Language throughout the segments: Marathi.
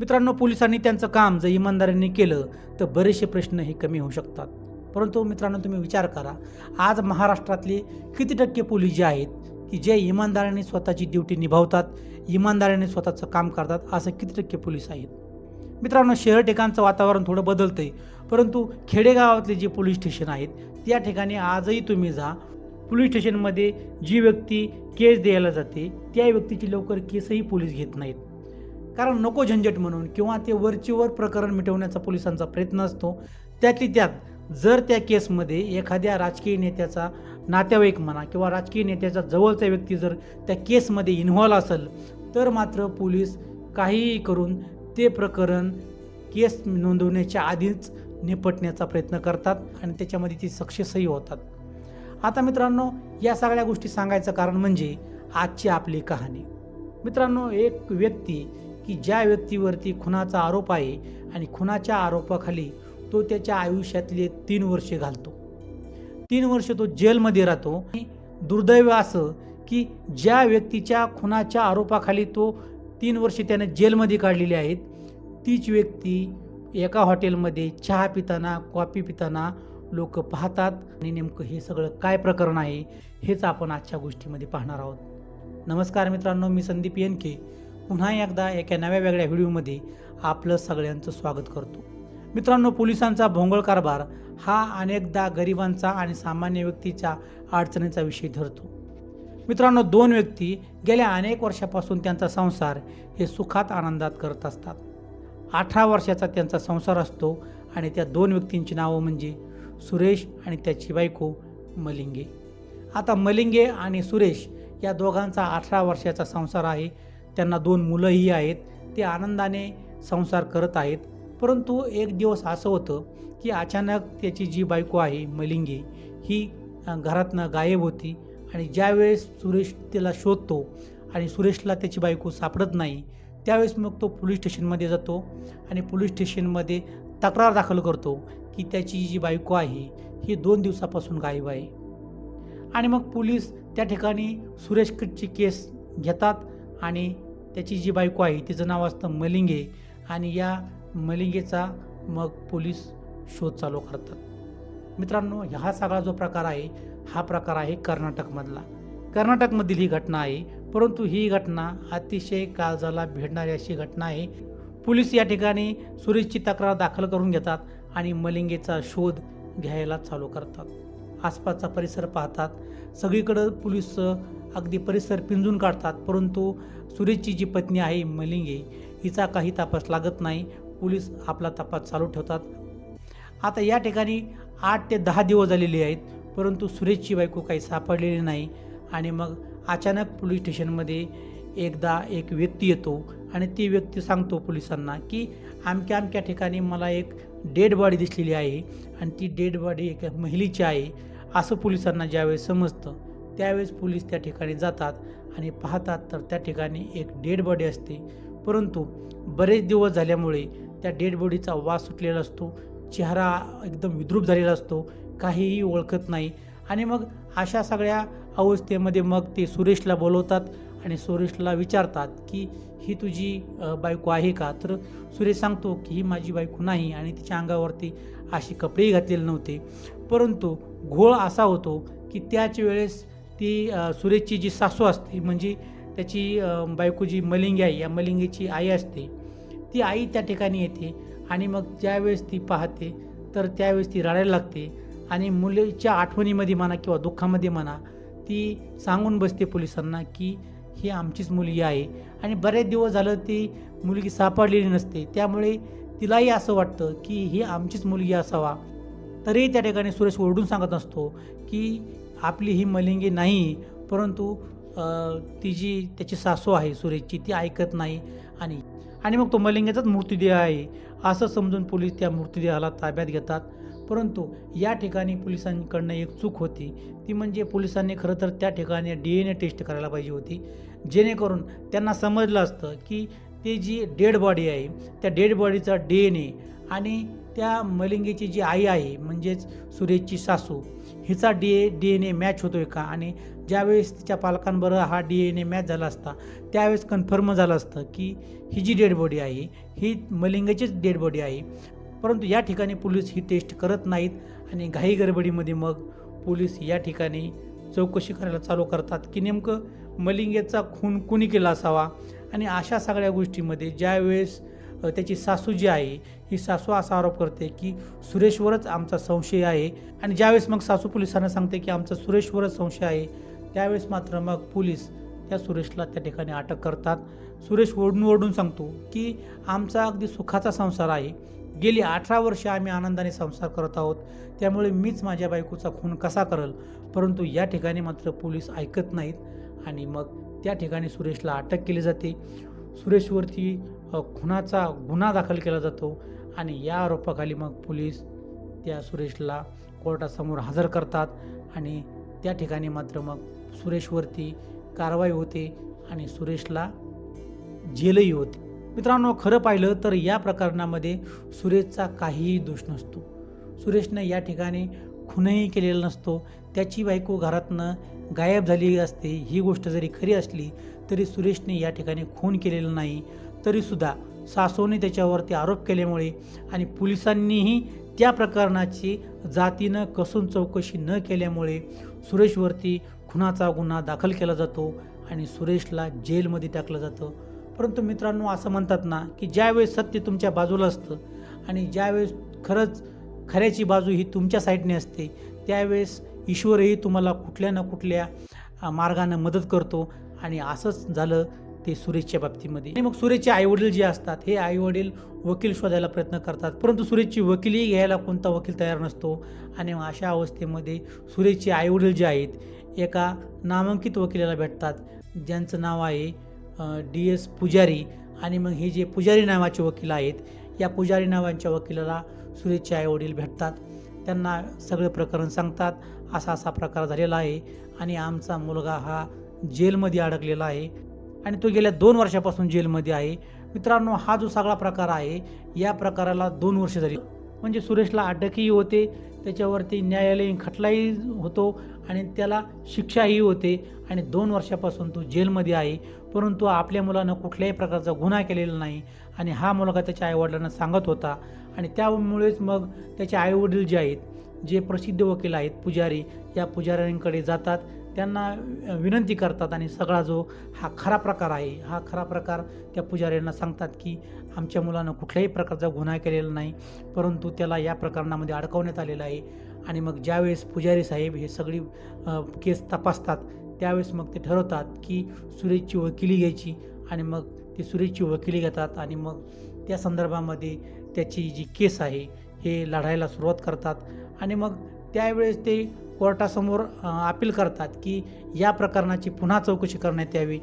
मित्रांनो पोलिसांनी त्यांचं काम जर इमानदारीने केलं तर बरेचसे प्रश्न हे कमी होऊ शकतात. परंतु मित्रांनो तुम्ही विचार करा आज महाराष्ट्रातले किती टक्के पोलीस जे आहेत की जे इमानदारीने स्वतःची ड्युटी निभावतात इमानदारीने स्वतःचं काम करतात असं किती टक्के पोलीस आहेत? मित्रांनो शहर ठिकाणचं वातावरण थोडं बदलतं आहे परंतु खेडेगावातले जे पोलीस स्टेशन आहेत त्या ठिकाणी आजही तुम्ही जा. पोलीस स्टेशनमध्ये जी व्यक्ती केस द्यायला जाते त्या व्यक्तीची लवकर केसही पोलीस घेत नाहीत. कारण नको झंझट म्हणून किंवा ते वरचीवर प्रकरण मिटवण्याचा पोलिसांचा प्रयत्न असतो. त्यातली त्यात जर त्या केसमध्ये एखाद्या राजकीय नेत्याचा नातेवाईक म्हणा किंवा राजकीय नेत्याचा जवळचा व्यक्ती जर त्या केसमध्ये इन्व्हॉल्व असेल तर मात्र पोलीस काहीही करून ते प्रकरण केस नोंदवण्याच्या आधीच निपटण्याचा प्रयत्न करतात आणि त्याच्यामध्ये ती सक्सेसही होतात. आता मित्रांनो या सगळ्या गोष्टी सांगायचं कारण म्हणजे आजची आपली कहाणी. मित्रांनो एक व्यक्ती की ज्या व्यक्तीवरती खुनाचा आरोप आहे आणि खुनाच्या आरोपाखाली तो त्याच्या आयुष्यातले तीन वर्षे घालतो. तीन वर्ष तो जेलमध्ये राहतो. आणि दुर्दैव असं की ज्या व्यक्तीच्या खुनाच्या आरोपाखाली तो तीन वर्षे त्याने जेलमध्ये काढलेली आहेत तीच व्यक्ती एका हॉटेलमध्ये चहा पिताना कॉफी पिताना लोक पाहतात. आणि नेमकं हे सगळं काय प्रकरण आहे हेच आपण आजच्या गोष्टीमध्ये पाहणार आहोत. नमस्कार मित्रांनो मी संदीप येनके पुन्हा एकदा एका नव्या वेगळ्या व्हिडिओमध्ये आपलं सगळ्यांचं स्वागत करतो. मित्रांनो पोलिसांचा भोंगळ कारभार हा अनेकदा गरिबांचा आणि सामान्य व्यक्तीच्या अडचणीचा विषय ठरतो. मित्रांनो दोन व्यक्ती गेल्या अनेक वर्षापासून त्यांचा संसार हे सुखात आनंदात करत असतात. अठरा वर्षाचा त्यांचा संसार असतो आणि त्या दोन व्यक्तींची नावं म्हणजे सुरेश आणि त्याची बायको मलिंगे. आता मलिंगे आणि सुरेश या दोघांचा अठरा वर्षाचा संसार आहे त्यांना दोन मुलंही आहेत ते आनंदाने संसार करत आहेत. परंतु एक दिवस असं होतं की अचानक त्याची जी बायको आहे मलिंगी ही घरातनं गायब होती आणि ज्यावेळेस सुरेश तिला शोधतो आणि सुरेशला त्याची बायको सापडत नाही त्यावेळेस मग तो पोलीस स्टेशनमध्ये जातो आणि पोलीस स्टेशनमध्ये तक्रार दाखल करतो की त्याची जी बायको आहे ही दोन दिवसापासून गायब आहे. आणि मग पोलीस त्या ठिकाणी सुरेशकडची केस घेतात आणि त्याची जी बायको आहे तिचं नाव असतं मलिंगे आणि या मलिंगेचा मग पोलीस शोध चालू करतात. मित्रांनो हा सगळा जो प्रकार आहे हा प्रकार आहे कर्नाटकमधला. कर्नाटकमधील ही घटना आहे परंतु ही घटना अतिशय काळजाला भिडणारी अशी घटना आहे. पोलीस या ठिकाणी सुरेशची तक्रार दाखल करून घेतात आणि मलिंगेचा शोध घ्यायला चालू करतात. आसपासचा परिसर पाहतात. सगळीकडं पोलीस अगदी परिसर पिंजून काढतात परंतु सुरेशची जी पत्नी आहे मलिंगे हिचा काही तपास लागत नाही. पोलीस आपला तपास चालू ठेवतात. आता या ठिकाणी आठ ते दहा दिवस झालेले आहेत परंतु सुरेशची बायको काही सापडलेली नाही आणि मग अचानक पोलीस स्टेशनमध्ये एकदा एक व्यक्ती येतो आणि ती व्यक्ती सांगतो पोलिसांना की आमक्या आमक्या ठिकाणी मला एक डेड बॉडी दिसलेली आहे आणि ती डेड बॉडी एका महिलेची आहे असं पोलिसांना ज्यावेळेस समजतं. त्यावेळेस पोलीस त्या ठिकाणी जातात आणि पाहतात तर त्या ठिकाणी एक डेड बॉडी असते. परंतु बरेच दिवस झाल्यामुळे त्या डेड बॉडीचा वास सुटलेला असतो. चेहरा एकदम विद्रूप झालेला असतो. काहीही ओळखत नाही. आणि मग अशा सगळ्या अवस्थेमध्ये मग ते सुरेशला बोलवतात आणि सुरेशला विचारतात की ही तुझी बायको आहे का? तर सुरेश सांगतो की ही माझी बायको नाही आणि तिच्या अंगावरती अशी कपडेही घातलेले नव्हते. परंतु घोळ असा होतो की त्याच वेळेस ती सुरेशची जी सासू असते म्हणजे त्याची बायको जी मलिंगी आहे या मलिंगीची आई असते ती आई त्या ठिकाणी येते आणि मग ज्यावेळेस ती पाहते तर त्यावेळेस ती रडायला लागते आणि मुलीच्या आठवणीमध्ये म्हणा किंवा दुःखामध्ये म्हणा ती सांगून बसते पोलिसांना की ही आमचीच मुलगी आहे. आणि बरेच दिवस झालं ती मुलगी सापडलेली नसते त्यामुळे तिलाही असं वाटतं की ही आमचीच मुलगी असावा. तरीही त्या ठिकाणी सुरेश ओरडून सांगत असतो की आपली ही मलिंगी नाही परंतु ती जी त्याची सासू आहे सुरेशची ती ऐकत नाही. आणि आणि मग तो मलिंगेचाच मृतदेह आहे. असं समजून पोलीस त्या मृतदेहाला ताब्यात घेतात. परंतु या ठिकाणी पोलिसांकडनं एक चूक होती. ती म्हणजे पोलिसांनी खरं तर त्या ठिकाणी डी एन ए टेस्ट करायला पाहिजे होती. जेणेकरून त्यांना समजलं असतं की ती जी डेड बॉडी आहे त्या डेड बॉडीचा डी एन ए आणि त्या मलिंगेची जी आई आहे म्हणजेच सुरेशची सासू हिचा D A D N A match होतो आहे का? आणि ज्यावेळेस तिच्या पालकांबरोबर हा डी एन ए मॅच झाला असता त्यावेळेस कन्फर्म झालं असतं की ही जी डेड बॉडी आहे ही मलिंगेचीच डेड बॉडी आहे. परंतु या ठिकाणी पोलीस ही टेस्ट करत नाहीत आणि घाई गडबडीमध्ये मग पोलीस या ठिकाणी चौकशी करायला चालू करतात की नेमकं मलिंगेचा खून कुणी केला असावा? आणि अशा सगळ्या गोष्टीमध्ये ज्यावेळेस त्याची सासू जी आहे ही सासू असा आरोप करते की सुरेशवरच आमचा संशय आहे. आणि ज्यावेळेस मग सासू पोलिसांना सांगते की आमचा सुरेशवरच संशय आहे त्यावेळेस मात्र मग पोलीस त्या सुरेशला त्या ठिकाणी अटक करतात. सुरेश ओढून ओढून सांगतो की आमचा अगदी सुखाचा संसार आहे. गेली अठरा वर्ष आम्ही आनंदाने संसार करत आहोत. त्यामुळे मीच माझ्या बायकोचा खून कसा करल? परंतु या ठिकाणी मात्र पोलीस ऐकत नाहीत. आणि मग त्या ठिकाणी सुरेशला अटक केली जाते. सुरेशवरती खुनाचा गुन्हा दाखल केला जातो आणि या आरोपाखाली मग पोलीस त्या सुरेशला कोर्टासमोर हजर करतात आणि त्या ठिकाणी मात्र मग सुरेशवरती कारवाई होते आणि सुरेशला जेलही होते. मित्रांनो खरं पाहिलं तर या प्रकरणामध्ये सुरेशचा काहीही दोष नसतो. सुरेशनं या ठिकाणी खूनही केलेला नसतो. त्याची बायको घरातनं गायब झाली असते ही गोष्ट जरी खरी असली तरी सुरेशने या ठिकाणी खून केलेला नाही. तरीसुद्धा सासूने त्याच्यावरती आरोप केल्यामुळे आणि पोलिसांनीही त्या प्रकरणाची जातीनं कसून चौकशी न केल्यामुळे सुरेशवरती खुनाचा गुन्हा दाखल केला जातो आणि सुरेशला जेलमध्ये टाकलं जातं. परंतु मित्रांनो असं म्हणतात ना की ज्यावेळेस सत्य तुमच्या बाजूला असतं आणि ज्यावेळेस खरंच खऱ्याची बाजू ही तुमच्या साईडने असते. त्यावेळेस ईश्वरही तुम्हाला कुठल्या ना कुठल्या मार्गानं मदत करतो आणि असंच झालं ते सुरेशच्या बाबतीमध्ये. आणि मग सुरेशचे आईवडील जे असतात हे आईवडील वकील शोधायला प्रयत्न करतात. परंतु सुरेशची वकीलही घ्यायला कोणता वकील तयार नसतो. आणि मग अशा अवस्थेमध्ये सुरेशचे आईवडील जे आहेत एका नामांकित वकिलाला भेटतात. ज्यांचं नाव आहे डी एस पुजारी. आणि मग हे जे पुजारी नावाचे वकील आहेत या पुजारी नावांच्या वकिलाला सुरेशचे आईवडील भेटतात. त्यांना सगळे प्रकरण सांगतात. असा असा प्रकार झालेला आहे आणि आमचा मुलगा हा जेलमध्ये अडकलेला आहे आणि तो गेल्या दोन वर्षापासून जेलमध्ये आहे. मित्रांनो हा जो सगळा प्रकार आहे या प्रकाराला दोन वर्ष झाली. म्हणजे सुरेशला अटकही होते त्याच्यावरती न्यायालयीन खटलाही होतो आणि त्याला शिक्षाही होते आणि दोन वर्षापासून तो जेलमध्ये आहे. परंतु आपल्या मुलानं कुठल्याही प्रकारचा गुन्हा केलेला नाही आणि हा मुलगा त्याच्या आईवडिलांना सांगत होता. आणि त्यामुळेच मग त्याचे आईवडील जे आहेत जे प्रसिद्ध वकील आहेत पुजारी या पुजाऱ्यांकडे जातात. त्यांना विनंती करतात आणि सगळा जो हा खरा प्रकार आहे हा खरा प्रकार त्या पुजाऱ्यांना सांगतात की आमच्या मुलानं कुठल्याही प्रकारचा गुन्हा केलेला नाही परंतु त्याला या प्रकरणामध्ये अडकवण्यात आलेलं आहे. आणि मग ज्यावेळेस पुजारी साहेब हे सगळी केस तपासतात त्यावेळेस मग ते ठरवतात की सुरेशची वकिली घ्यायची आणि मग ते सुरेशची वकिली घेतात आणि मग त्या संदर्भामध्ये त्याची जी केस आहे हे लढायला सुरुवात करतात. आणि मग त्यावेळेस ते कोर्टासमोर अपील करतात की या प्रकरणाची पुन्हा चौकशी करण्यात यावी.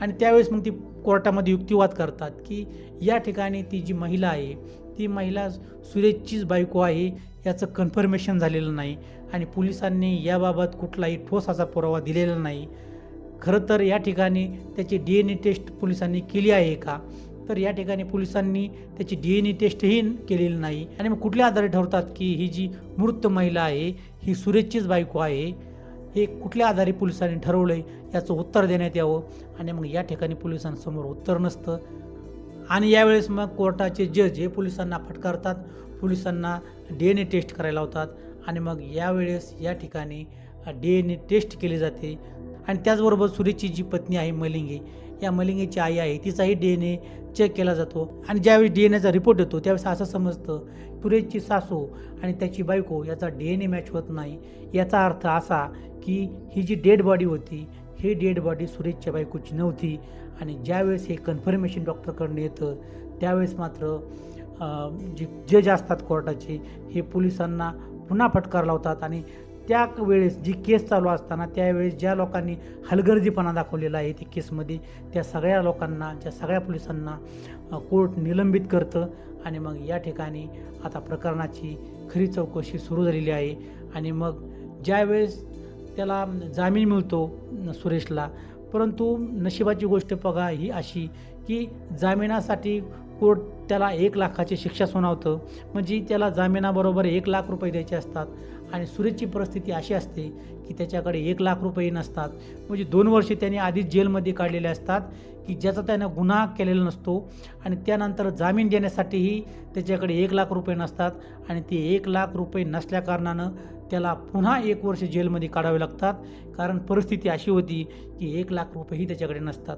आणि त्यावेळेस मग ती कोर्टामध्ये युक्तिवाद करतात की या ठिकाणी ती जी महिला आहे ती महिला सुरेशचीच बायको आहे याचं कन्फर्मेशन झालेलं नाही. आणि पोलिसांनी याबाबत कुठलाही ठोस असा पुरावा दिलेला नाही. खरं तर या ठिकाणी त्याची डी एन ए टेस्ट पोलिसांनी केली आहे का? तर या ठिकाणी पोलिसांनी त्याची डी एन ए टेस्टही केलेली नाही. आणि मग कुठल्या आधारे ठरवतात की ही जी मृत महिला आहे ही सुरेशचीच बायको आहे हे कुठल्या आधारे पोलिसांनी ठरवलं आहे याचं उत्तर देण्यात यावं? आणि मग या ठिकाणी पोलिसांसमोर उत्तर नसतं. आणि यावेळेस मग कोर्टाचे जज हे पोलिसांना फटकारतात पोलिसांना डी एन ए टेस्ट करायला लावतात. आणि मग यावेळेस या ठिकाणी डी एन ए टेस्ट केली जाते. आणि त्याचबरोबर सुरेशची जी पत्नी आहे मलिंगे या मलिंगेची आई आहे तिचाही डी एन ए चेक केला जातो. आणि ज्यावेळी डी एन एचा रिपोर्ट येतो त्यावेळेस असं समजतं सुरेशची सासू आणि त्याची बायको याचा डी एन ए मॅच होत नाही. याचा अर्थ असा की ही जी डेड बॉडी होती ही डेड बॉडी सुरेशच्या बायकोची नव्हती. आणि ज्यावेळेस हे कन्फर्मेशन डॉक्टरकडून येतं त्यावेळेस मात्र जे जज असतात कोर्टाचे हे पोलिसांना पुन्हा फटकार लावतात आणि त्या वेळेस जी केस चालू असताना त्यावेळेस ज्या लोकांनी हलगर्जीपणा दाखवलेला आहे त्या केसमध्ये त्या सगळ्या लोकांना त्या सगळ्या पोलिसांना कोर्ट निलंबित करतं आणि मग या ठिकाणी आता प्रकरणाची खरी चौकशी सुरू झालेली आहे. आणि मग ज्यावेळेस त्याला जामीन मिळतो सुरेशला परंतु नशिबाची गोष्ट बघा ही अशी की जामिनासाठी कोर्ट त्याला एक लाखाची शिक्षा सुनावतं. म्हणजे त्याला जामिनाबरोबर एक लाख रुपये द्यायचे असतात. आणि सुरेशची परिस्थिती अशी असते की त्याच्याकडे एक लाख रुपये नसतात. म्हणजे दोन वर्षे त्याने आधीच जेलमध्ये काढलेले असतात की ज्याचा त्यानं गुन्हा केलेला नसतो. आणि त्यानंतर जामीन देण्यासाठीही त्याच्याकडे एक लाख रुपये नसतात. आणि ते एक लाख रुपये नसल्याकारणानं त्याला पुन्हा एक वर्ष जेलमध्ये काढावे लागतात. कारण परिस्थिती अशी होती की एक लाख रुपयेही त्याच्याकडे नसतात.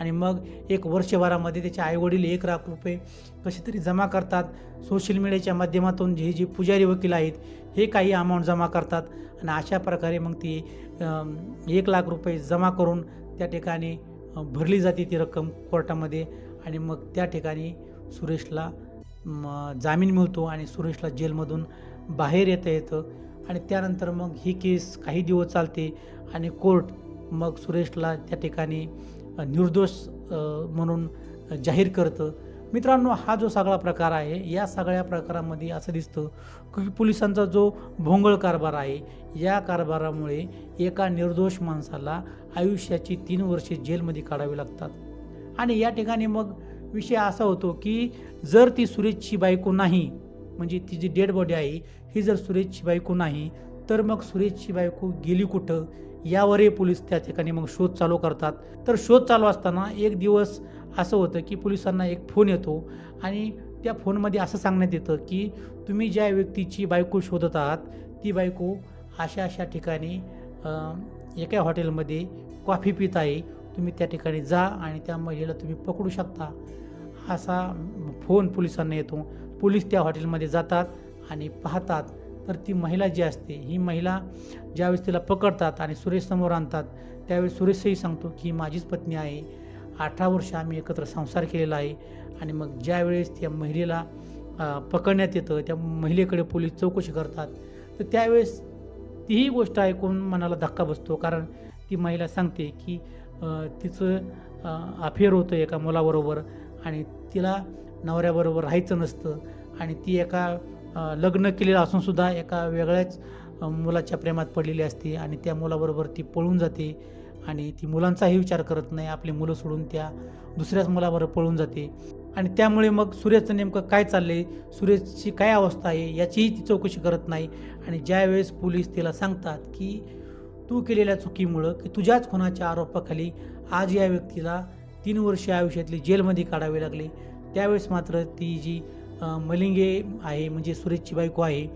आणि मग एक वर्षभरामध्ये त्याचे आईवडील एक लाख रुपये कसे तरी जमा करतात. सोशल मीडियाच्या माध्यमातून जे जे पुजारी वकील आहेत हे काही अमाऊंट जमा करतात. आणि अशा प्रकारे मग ती एक लाख रुपये जमा करून त्या ठिकाणी भरली जाते ती रक्कम कोर्टामध्ये. आणि मग त्या ठिकाणी सुरेशला जामीन मिळतो आणि सुरेशला जेलमधून बाहेर येता येतं. आणि त्यानंतर मग ही केस काही दिवस चालते आणि कोर्ट मग सुरेशला त्या ठिकाणी निर्दोष म्हणून जाहीर करतं. मित्रांनो हा जो सगळा प्रकार आहे या सगळ्या प्रकारामध्ये असं दिसतं की पोलिसांचा जो भोंगळ कारभार आहे या कारभारामुळे एका निर्दोष माणसाला आयुष्याची तीन वर्षे जेलमध्ये काढावी लागतात. आणि या ठिकाणी मग विषय असा होतो की जर ती सुरेशची बायको नाही म्हणजे ती जी डेड बॉडी आहे ही जर सुरेशची बायको नाही तर मग सुरेशची बायको गेली कुठं? यावरही पोलीस त्या ठिकाणी मग शोध चालू करतात. तर शोध चालू असताना एक दिवस असं होतं की पोलिसांना एक फोन येतो आणि त्या फोनमध्ये असं सांगण्यात येतं की तुम्ही ज्या व्यक्तीची बायको शोधत आहात ती बायको अशा अशा ठिकाणी एका हॉटेलमध्ये कॉफी पित आहे. तुम्ही त्या ठिकाणी जा आणि त्या महिलेला तुम्ही पकडू शकता. असा फोन पोलिसांना येतो. पोलीस त्या हॉटेलमध्ये जातात आणि पाहतात तर ती महिला जी असते ही महिला ज्यावेळेस तिला पकडतात आणि सुरेश समोर आणतात त्यावेळेस सुरेशही सांगतो की ही माझीच पत्नी आहे. अठरा वर्ष आम्ही एकत्र संसार केलेला आहे आणि मग ज्यावेळेस त्या महिलेला पकडण्यात येतं त्या महिलेकडे पोलीस चौकशी करतात तर त्यावेळेस तीही गोष्ट ऐकून मनाला धक्का बसतो. कारण ती महिला सांगते की तिचं अफेअर होतं एका मुलाबरोबर आणि तिला नवऱ्याबरोबर राहायचं नसतं आणि ती एका लग्न केलेलं असूनसुद्धा एका वेगळ्याच मुलाच्या प्रेमात पडलेली असते आणि त्या मुलाबरोबर ती पळून जाते आणि ती मुलांचाही विचार करत नाही. आपली मुलं सोडून त्या दुसऱ्याच मुलाबरोबर पळून जाते. आणि त्यामुळे मग सुरेशचं नेमकं काय चाललं आहे सुरेशची काय अवस्था आहे? याचीही ती चौकशी करत नाही. आणि ज्यावेळेस पोलीस तिला सांगतात की तू केलेल्या चुकीमुळं की तुझ्याच खुनाच्या आरोपाखाली आज या व्यक्तीला तीन वर्ष आयुष्यातली जेलमध्ये काढावे लागले. त्यावेळेस मात्र ती जी मलिंगे आहे म्हणजे सुरेशची बायको आहे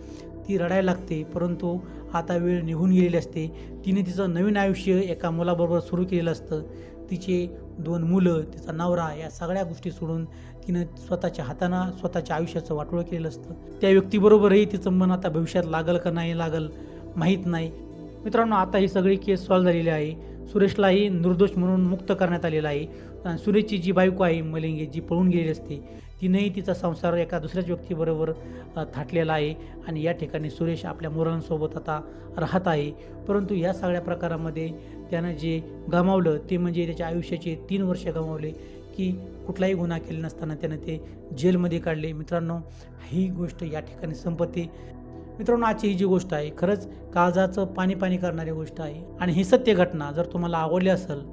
ती रडायला लागते परंतु आता वेळ निघून गेलेली असते. तिने तिचं नवीन आयुष्य एका मुलाबरोबर सुरू केलेलं असतं. तिचे दोन मुलं तिचा नवरा या सगळ्या गोष्टी सोडून तिनं स्वतःच्या हातानं स्वतःच्या आयुष्याचं वाटोळं केलेलं असतं. त्या व्यक्तीबरोबरही तिचं मन आता भविष्यात लागल का नाही लागल माहीत नाही. मित्रांनो आता ही सगळी केस सॉल्व्ह झालेली आहे. सुरेशलाही निर्दोष म्हणून मुक्त करण्यात आलेला आहे. आणि सुरेशची जी बायको आहे मलिंगे जी पळून गेलेली असते तिनेही तिचा संसार एका दुसऱ्याच व्यक्तीबरोबर थाटलेला आहे आणि या ठिकाणी सुरेश आपल्या मुलांसोबत आता राहत आहे. परंतु या सगळ्या प्रकारामध्ये त्यानं जे गमावलं ते म्हणजे त्याच्या आयुष्याचे तीन वर्ष गमावले की कुठलाही गुन्हा केला नसताना त्यानं ते जेलमध्ये काढले. मित्रांनो ही गोष्ट या ठिकाणी संपत्ती मित्रांनो आजची ही जी गोष्ट आहे खरंच काळजाचं पाणी पाणी करणारी गोष्ट आहे. आणि ही सत्य घटना जर तुम्हाला आवडली असेल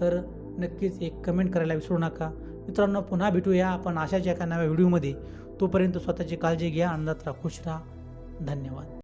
तर नक्कीच एक कमेंट करायला विसरू नका. मित्रांनो पुन्हा भेटूया आपण अशाच एका नव्या व्हिडिओमध्ये. तोपर्यंत स्वतःची काळजी घ्या आनंदात राहा खुश राहा. धन्यवाद.